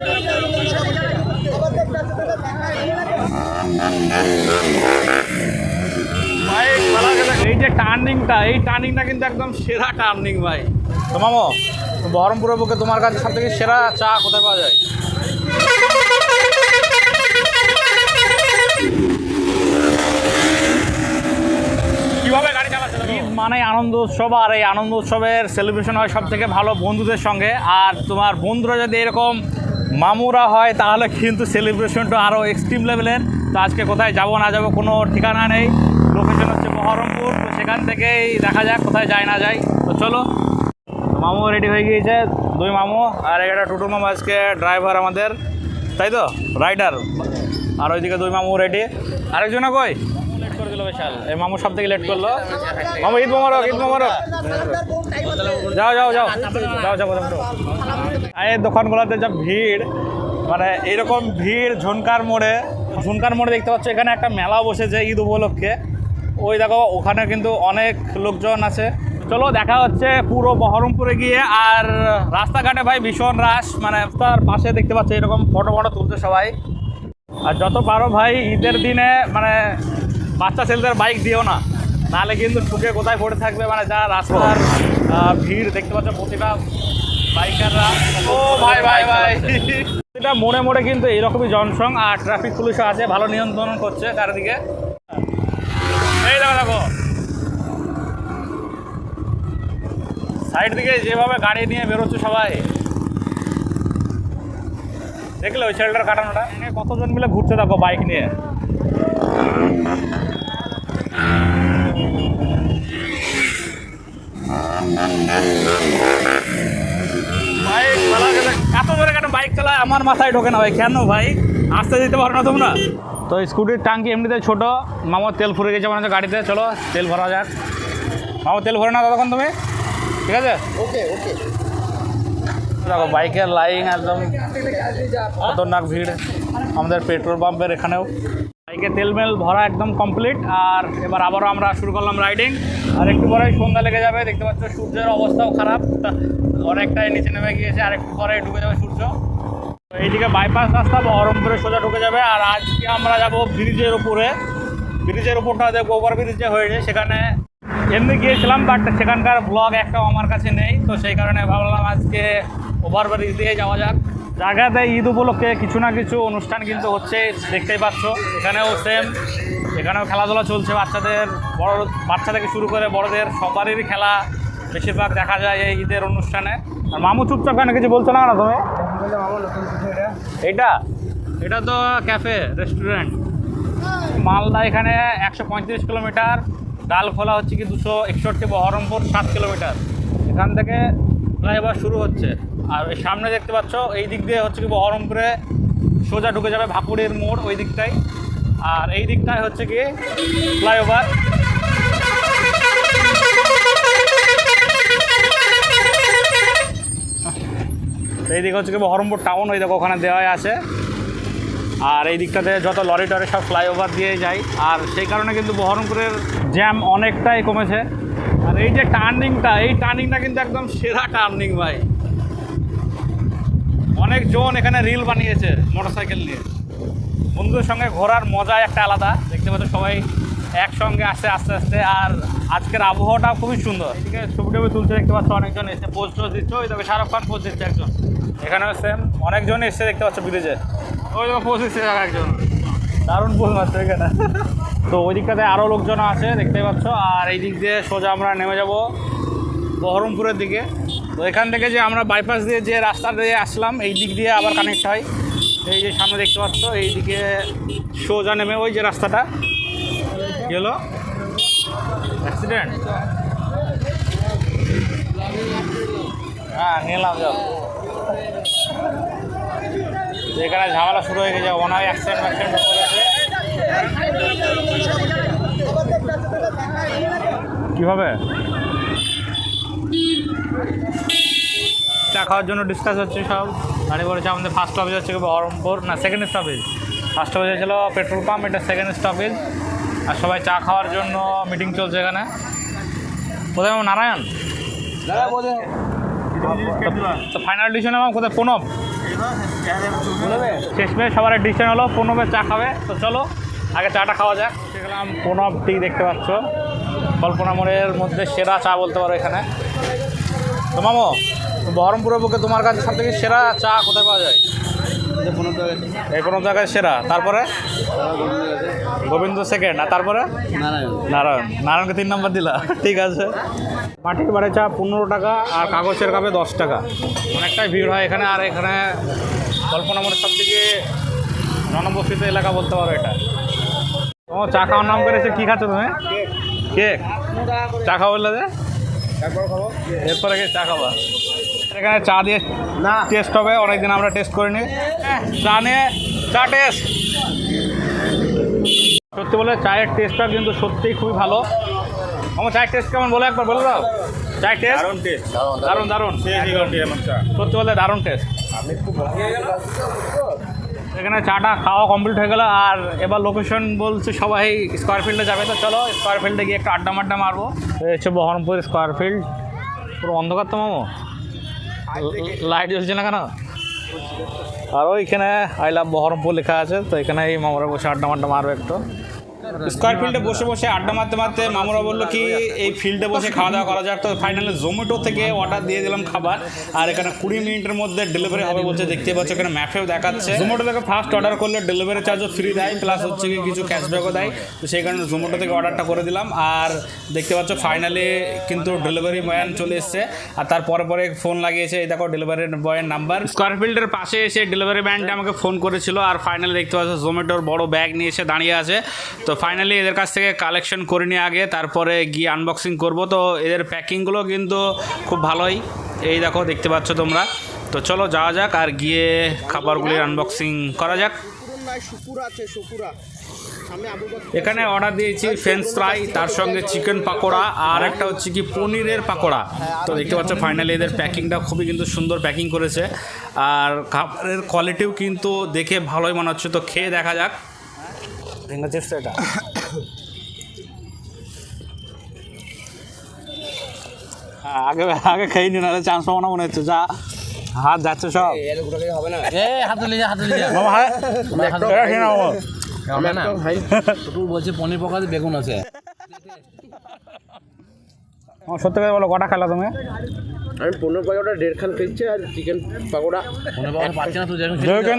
এই যে টার্নিংটা এই টার্নিংটা কিন্তু একদম সেরা টার্নিং ভাই। তো মামো বহরমপুরের বুকে তোমার কাছে সব থেকে সেরা চা কোথায় পাওয়া যায়? মানে আনন্দ উৎসব আর এই আনন্দ উৎসবের সেলিব্রেশন হয় সব থেকে ভালো বন্ধুদের সঙ্গে। আর তোমার বন্ধুরা যদি এরকম মামুরা হয়, তাহলে কিন্তু সেলিব্রেশনটা আরও এক্সট্রিম লেভেলের তো আজকে কোথায় যাব, না যাব, কোনো ঠিকানা নেই। লোকেশন হচ্ছে বহরমপুর, তো সেখান থেকেই দেখা যাক, কোথায় যায়, না যায়। তো চলো। মামু রেডি হয়ে গিয়েছে, দুই মামু আর একটা টোটো মামু আজকে ড্রাইভার আমাদের। তাই তো? রাইডার আর ওইদিকে দুই মামু রেডি আরেকজন কই? এই মামু সব থেকে লেট করল। মামু, ঈদ ঈদ যাও যাও। যাও যাও যাও। এই দোকানগুলোতে যা ভিড় মানে এরকম ভিড়, ঝুনকার মোড়ে ঝুনকার মোড়ে দেখতে পাচ্ছ, এখানে একটা মেলা বসেছে ঈদ উপলক্ষে। ওই দেখো, ওখানে কিন্তু অনেক লোকজন আছে। চলো, দেখা হচ্ছে পুরো বহরমপুরে গিয়ে। আর রাস্তাঘাটে ভাই ভীষণ রাশ মানে তার পাশে দেখতে পাচ্ছ, এরকম ফটো ফটো তুলছে সবাই। আর যত পারো ভাই, ঈদের দিনে মানে বাচ্চা ছেলেদের বাইক দিও না। নাহলে কিন্তু ঠুকে কোথায় পড়ে থাকবে মানে যা রাস্তার ভিড়, দেখতে পাচ্ছ, প্রতিটা ও ভাই ভাই মোড়ে মোড়ে কিন্তু এইরকমই জনসং, আর ট্রাফিক পুলিশও আছে, ভালো নিয়ন্ত্রণ করছে চারিদিকে। দেখো সাইড দিকে যেভাবে গাড়ি নিয়ে বেরোচ্ছে সবাই। দেখলে ওই ছেলেটার কাটানোটা? কতজন মিলে ঘুরতে থাকো বাইক নিয়ে। বাইক চালা গেলে এত জোরে কেন বাইক চালায় আমার মাথায় ঢোকে না ভাই। কেন ভাই? আসতে দিতে পারো না তোমরা? তো স্কুটির টাঙ্কি এমনিতে ছোট মামার তেল ফুরে গেছে মনে হচ্ছে গাড়িতে চলো তেল ভরা যাক। মামা তেল ভরে না ততক্ষণ তুমি? ঠিক আছে? ওকে ওকে। দেখো বাইকের লাইন একদম খতরনাক ভিড় আমাদের পেট্রোল পাম্পের এখানেও। বাইকে তেল মেল ভরা একদম কমপ্লিট আর এবার আবারও আমরা শুরু করলাম রাইডিং আর একটু পরে সন্ধ্যা লেগে যাবে, দেখতে পাচ্ছ সূর্যের অবস্থাও খারাপ। অনেকটাই নিচে নেমে গিয়েছে, আর একটু পরে ঢুকে যাবে সূর্য। এইদিকে বাইপাস রাস্তা, বহরমপুরে সোজা ঢুকে যাবে। আর আজকে আমরা যাব ব্রিজের উপরে। ব্রিজের উপরটা দেখব, ওভার ব্রিজ যে হয়েছে সেখানে এমনি গিয়েছিলাম বাট সেখানকার ব্লগ একটাও আমার কাছে নেই। তো সেই কারণে ভাবলাম আজকে ওভার ব্রিজ দিয়ে যাওয়া যাক। জায়গাতে ঈদ উপলক্ষে কিছু না কিছু অনুষ্ঠান কিন্তু হচ্ছে, দেখতেই পাচ্ছ। এখানেও সেম এখানেও খেলাধুলা চলছে, বাচ্চাদের বড়, বাচ্চা থেকে শুরু করে বড়দের সবারই খেলা বেশিরভাগ দেখা যায় এই ঈদের অনুষ্ঠানে। আর মামু চুপচাপ কেন কিছু বলছো না কেন তুমি? এটা এটা তো ক্যাফে, রেস্টুরেন্ট। মালদা এখানে একশো পঁয়ত্রিশ কিলোমিটার, ডালখোলা হচ্ছে কি দুশো একষট্টি, বহরমপুর সাত কিলোমিটার। এখান থেকে ফ্লাইওভার শুরু হচ্ছে। আর সামনে দেখতে পাচ্ছ, এই দিক দিয়ে হচ্ছে কি বহরমপুরে সোজা ঢুকে যাবে ভাকুড়ের মোড়, ওই দিকটাই। আর এই দিকটায় হচ্ছে কি ফ্লাইওভার। এই দিকে হচ্ছে কি বহরমপুর টাউন ওই দেখো ওখানে দেওয়াই আছে। আর এই দিকটাতে যত লরি টরি সব ফ্লাইওভার দিয়ে যায়। আর সেই কারণে কিন্তু বহরমপুরের জ্যাম অনেকটাই কমেছে। আর এই যে টার্নিংটা এই টার্নিংটা কিন্তু একদম সেরা টার্নিং ভাই। অনেক জন এখানে রিল বানিয়েছে মোটরসাইকেল নিয়ে। বন্ধুদের সঙ্গে ঘোরার মজা একটা আলাদা। দেখতে পাচ্ছ সবাই একসঙ্গে আসছে আস্তে আস্তে, আর আজকের আবহাওয়াটাও খুবই সুন্দর। এদিকে ছবি টবি তুলছে, দেখতে পাচ্ছ অনেকজন এসে পোস্ট টোস্ট দিচ্ছে। ওই তবে শাহরুখ খান পোস্ট দিচ্ছে একজন। এখানেও সেম অনেকজন এসে দেখতে পাচ্ছ ব্রিজে ওই দেখো পোস্ট দিচ্ছে একজন। দারুণ পোস্ট মারছে এখানে। তো ওই দিকটাতে আরও লোকজন আছে, দেখতে পাচ্ছ। আর এই দিক দিয়ে সোজা আমরা নেমে যাব বহরমপুরের দিকে। তো এখান থেকে যে আমরা বাইপাস দিয়ে যে রাস্তা দিয়ে আসলাম, এই দিক দিয়ে আবার কানেক্ট হয়। এই যে সামনে দেখতে পাচ্ছ, এইদিকে সোজা নেমে ওই যে রাস্তাটা। গেল। অ্যাক্সিডেন্ট হ্যাঁ নিলাম, যাও। এখানে ঝামেলা শুরু হয়ে গেছে ওনার অ্যাক্সিডেন্ট ম্যাক্সিডেন্ট করেছে কীভাবে? চা খাওয়ার জন্য ডিসকাস হচ্ছে সব। গাড়ি বলেছে আমাদের ফার্স্ট স্টপেজ হচ্ছে বহরমপুর? না সেকেন্ড স্টপেজ ফার্স্ট স্টপেজ ছিল পেট্রোল পাম্প এটা সেকেন্ড স্টপেজ আর সবাই চা খাওয়ার জন্য মিটিং চলছে এখানে। কোথায় মামা নারায়ণ? তো ফাইনাল ডিসিশন আমার কোথায়? প্রণব শেষমেশ সবার ডিসিশন হলো প্রণবের চা খাবে। তো চলো, আগে চাটা খাওয়া যাক। সেখানে প্রণব টি দেখতে পাচ্ছ। কল্পনা মোড়ের মধ্যে সেরা চা বলতে পারো এখানে। তো মামো বহরমপুরের বুকে তোমার কাছে সব থেকে সেরা চা কোথায় পাওয়া যায়? এই কোনো জায়গায় সেরা। তারপরে? গোবিন্দ সেকেন্ড। আর তারপরে? নারায়ণ। নারায়ণকে তিন নম্বর দিলা। ঠিক আছে। মাটির বাড়ি চা পনেরো টাকা আর কাগজের কাপে দশ টাকা। অনেকটাই ভিড় হয় এখানে। আর এখানে কল্পনা মনে সব থেকে জনবসিত এলাকা বলতে পারো এটা। ও চা খাওয়ার নাম করেছে কী খাচ্ছ তুমি? কেক চা খাব বললে যে এরপরে গিয়ে চা খাবা? এখানে চা দিয়ে না। টেস্ট হবে অনেকদিন আমরা টেস্ট করিনি। চা নিয়ে চা টেস্ট সত্যি বলে চায়ের টেস্টটা কিন্তু সত্যিই খুবই ভালো। আমার চায়ের টেস্ট কেমন? বলে একবার বলে দাও। চায়ের টেস্ট দারুণ টেস্ট দারুণ দারুণ। সত্যি বলে দারুণ টেস্ট এখানে চাটা খাওয়া কমপ্লিট হয়ে গেল আর এবার লোকেশন বলছে সবাই স্কোয়ার ফিল্ডে যাবে। তো চলো স্কোয়ার ফিল্ডে গিয়ে একটু আড্ডা মাড্ডা মারবো। হচ্ছে বহরমপুর স্কোয়ার ফিল্ড পুরো অন্ধকার তো মামো? লাইট জ্বলছে না কেন? আর ওইখানে আই লাভ বহরমপুর লেখা আছে, তো এখানে এই মামরা বসে আড্ডা মাড্ডা মারবে একটু। স্কোয়ার ফিল্ডে বসে বসে আড্ডা মারতে মারতে মামুরা বলল কি এই ফিল্ডে বসে খাওয়া দাওয়া করা যাক। তো ফাইনালি জোম্যাটো থেকে অর্ডার দিয়ে দিলাম খাবার। আর এখানে কুড়ি মিনিটের মধ্যে ডেলিভারি হবে বলছে দেখতে পাচ্ছ এখানে ম্যাপেও দেখাচ্ছে। জোম্যাটো থেকে ফার্স্ট অর্ডার করলে ডেলিভারি চার্জও ফ্রি দেয় প্লাস হচ্ছে কি কিছু ক্যাশব্যাকও দেয়। তো সেই কারণে জোম্যাটো থেকে অর্ডারটা করে দিলাম। আর দেখতে পাচ্ছ ফাইনালি কিন্তু ডেলিভারি ম্যান চলে এসছে। আর তারপরে পরে ফোন লাগিয়েছে এই দেখো ডেলিভারি বয়ের নাম্বার স্কোয়ার ফিল্ডের পাশে এসে ডেলিভারি ম্যানটা আমাকে ফোন করেছিল। আর ফাইনালি দেখতে পাচ্ছ জোম্যাটোর বড় ব্যাগ নিয়ে এসে দাঁড়িয়ে আছে। তো ফাইনালি এদের কাছ থেকে কালেকশন করে নিয়ে আগে, তারপরে গিয়ে আনবক্সিং করব। তো এদের প্যাকিংগুলো কিন্তু খুব ভালোই। এই দেখো, দেখতে পাচ্ছ তোমরা। তো চলো যাওয়া যাক আর গিয়ে খাবারগুলির আনবক্সিং করা যাক। এখানে অর্ডার দিয়েছি ফ্রেঞ্চ ফ্রাই তার সঙ্গে চিকেন পাকোড়া, আর একটা হচ্ছে কি পনিরের পাকোড়া। তো দেখতে পাচ্ছ ফাইনালি এদের প্যাকিংটা খুবই কিন্তু সুন্দর প্যাকিং করেছে। আর খাবারের কোয়ালিটিও কিন্তু দেখে ভালোই মনে হচ্ছে। তো খেয়ে দেখা যাক। ফিঙ্গার চিপস এটা হ্যাঁ, আগে আগে খেয়ে নি নাহলে চান্স পাবো না মনে হচ্ছে। যা হাত যাচ্ছে সব। হবে না। এ হাতে হাতে লিজা মামা হ্যাঁ এটা খেয়ে নাও। হবে না। টুটুল বলছে পনির পকাতে বেগুন আছে। আমার সত্যি করে বলো কটা খেলা তুমি? আমি পনেরো পাকোড়া দেড় খান খেয়েছি আর চিকেন পাকোড়া। পনির না তুই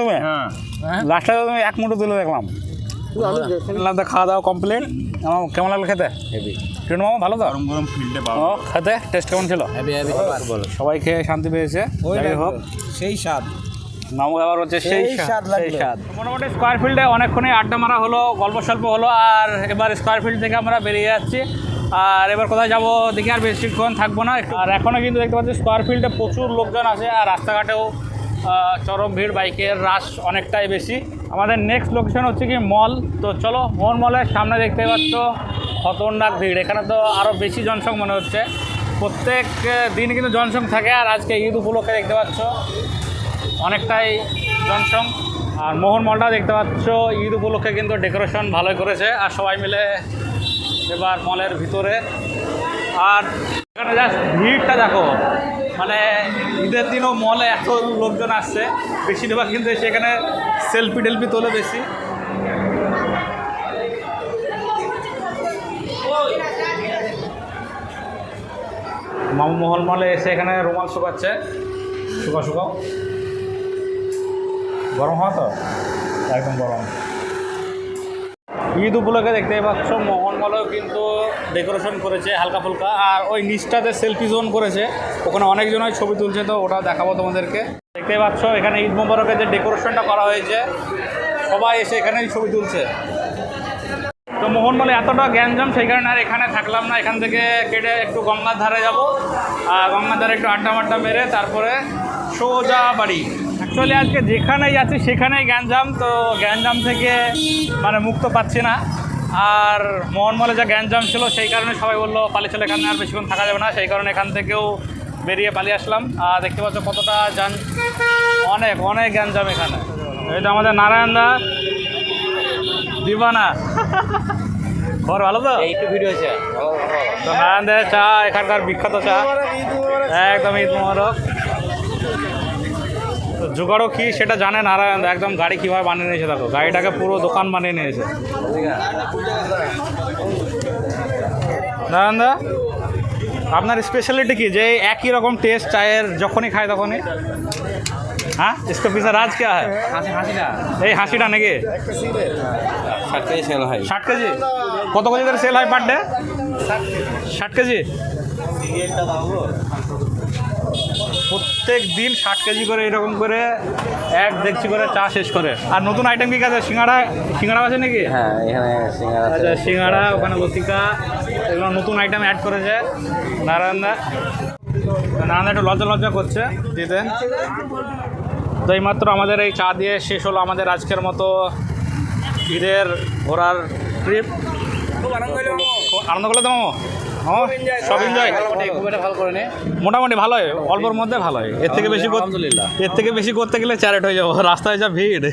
তুমি? হ্যাঁ। লাস্টে তুমি এক মুঠো তুলে দেখলাম। খাওয়া দাওয়া কমপ্লিট আমার কেমন লাগল খেতে? হেভি ট্রেন মামা ভালো তো? গরম গরম ফিল্ডে ও খেতে? টেস্ট কেমন ছিল? হেভি হেভি বলো সবাই খেয়ে শান্তি পেয়েছে? যাই হোক। সেই স্বাদ। মামু আবার হচ্ছে সেই স্বাদ স্বাদ সেই স্বাদ। মোটামুটি স্কোয়ার ফিল্ডে অনেকক্ষণই আড্ডা মারা হলো গল্প স্বল্প হলো আর এবার স্কোয়ার ফিল্ড থেকে আমরা বেরিয়ে যাচ্ছি। আর এবার কোথায় যাব দেখি আর বেশিক্ষণ থাকব না। একটু- আর এখনও কিন্তু দেখতে পাচ্ছি স্কোয়ার ফিল্ডে প্রচুর লোকজন আছে আর রাস্তাঘাটেও চরম ভিড় বাইকের রাশ অনেকটাই বেশি। আমাদের নেক্সট লোকেশন হচ্ছে কি মল তো চলো মোহন মলের সামনে দেখতে পাচ্ছ খতরনাক ভিড়। এখানে তো আরও বেশি জনসংখ্যা মনে হচ্ছে। প্রত্যেক দিন কিন্তু জনসংখ্যা থাকে আর আজকে ঈদ উপলক্ষে দেখতে পাচ্ছ অনেকটাই জনসং আর মোহন মলটা দেখতে পাচ্ছ ঈদ উপলক্ষে কিন্তু ডেকোরেশন ভালোই করেছে। আর সবাই মিলে এবার মলের ভিতরে। আর এখানে জাস্ট ভিড়টা দেখো মানে ঈদের দিনও মলে এত লোকজন আসছে, বেশিরভাগ কিন্তু সেখানে সেলফি টেলফি তোলে বেশি। মামু মহল মলে এসে এখানে রুমাল শুকাচ্ছে। শুকা শুকাও। গরম হওয়া তো? একদম গরম। ঈদ উপলক্ষে দেখতে পাচ্ছ মোহনমলেও কিন্তু ডেকোরেশন করেছে হালকা ফুলকা। আর ওই নিচটাতে সেলফি জোন করেছে। ওখানে অনেকজনই ছবি তুলছে, তো ওটা দেখাবো তোমাদেরকে। দেখতে পাচ্ছ, এখানে ঈদ মোবারকের যে ডেকোরেশনটা করা হয়েছে, সবাই এসে এখানেই ছবি তুলছে। তো মোহনমলে এতটা গ্যাঞ্জাম, সেই কারণে আর এখানে থাকলাম না। এখান থেকে কেটে একটু গঙ্গার ধারে যাব। আর গঙ্গার ধারে একটু আড্ডা মাড্ডা মেরে তারপরে সোজা বাড়ি। অ্যাকচুয়ালি আজকে যেখানেই যাচ্ছি সেখানেই গ্যাঞ্জাম তো গ্যাঞ্জাম থেকে মানে মুক্ত পাচ্ছি না। আর মোহনমলে যা গ্যাঞ্জাম ছিল সেই কারণে সবাই বলল পালিয়ে চলে এখানে আর বেশিক্ষণ থাকা যাবে না। সেই কারণে এখান থেকেও বেরিয়ে পালিয়ে আসলাম। আর দেখতে পাচ্ছ কতটা যান অনেক অনেক গ্যাঞ্জাম এখানে। এই তো আমাদের নারায়ণ দা দিবানা। খবর ভালো তো? একটু ভিডিও আছে। তো নারায়ণ দেয় চা এখানকার বিখ্যাত চা। একদম ঈদ মোবারক। তো জোগাড়ও কি সেটা জানে নারায়ণ দা, একদম গাড়ি কীভাবে বানিয়ে নিয়েছে দেখো গাড়িটাকে পুরো দোকান বানিয়ে নিয়েছে নারায়ণ দা আপনার স্পেশালিটি কি যে একই রকম টেস্ট চায়ের যখনই খায় তখনই হ্যাঁ इसका पीछे राज क्या है হাসি হাসিটা এই হাসিটা নাকি ষাট কেজি সেল হয় ষাট কেজি কত কেজি করে সেল হয় পার ডে ষাট কেজি প্রত্যেক দিন ষাট কেজি করে এরকম করে এক দেখছি করে চা শেষ করে। আর নতুন আইটেম কি আছে? সিঙ্গাড়া সিঙ্গাড়া আছে নাকি? হ্যাঁ এখানে সিঙ্গারা আচ্ছা সিঙ্গাড়া ওখানে লতিকা এগুলো নতুন আইটেম অ্যাড করেছে নারায়ণদা। নারায়ণদা একটু লজ্জা লজ্জা করছে দিতেন তো এইমাত্র আমাদের এই চা দিয়ে শেষ হলো আমাদের আজকের মতো ঈদের ঘোরার ট্রিপ আনন্দ করলে তো মামা, সব এনজয় খুব একটা ভালো মোটামুটি ভালোই অল্পর মধ্যে ভালো হয়। এর থেকে বেশি এর থেকে বেশি করতে গেলে চ্যারেট হয়ে যাব। রাস্তায় যা ভিড়।